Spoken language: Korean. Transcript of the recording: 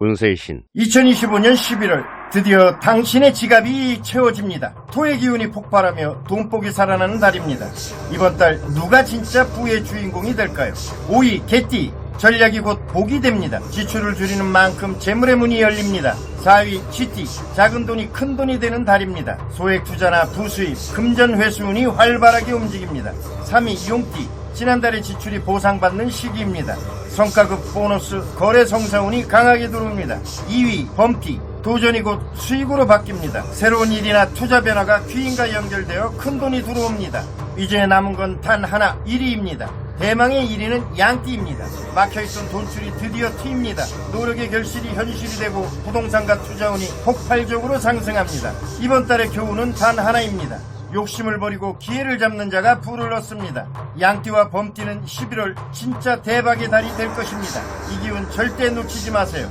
운세의 신. 2025년 11월 드디어 당신의 지갑이 채워집니다. 토의 기운이 폭발하며 돈복이 살아나는 달입니다. 이번 달 누가 진짜 부의 주인공이 될까요? 5위 개띠 전략이 곧 복이 됩니다. 지출을 줄이는 만큼 재물의 문이 열립니다. 4위 쥐띠 작은 돈이 큰 돈이 되는 달입니다. 소액 투자나 부수입, 금전 회수운이 활발하게 움직입니다. 3위 용띠 지난달에 지출이 보상받는 시기입니다. 성과급 보너스 거래 성사운이 강하게 들어옵니다. 2위 범띠 도전이 곧 수익으로 바뀝니다. 새로운 일이나 투자 변화가 귀인과 연결되어 큰 돈이 들어옵니다. 이제 남은 건 단 하나 1위입니다. 대망의 1위는 양띠입니다. 막혀있던 돈줄이 드디어 트입니다. 노력의 결실이 현실이 되고 부동산과 투자운이 폭발적으로 상승합니다. 이번 달의 교훈은 단 하나입니다. 욕심을 버리고 기회를 잡는 자가 부를 얻습니다. 양띠와 범띠는 11월 진짜 대박의 달이 될 것입니다. 이 기운 절대 놓치지 마세요.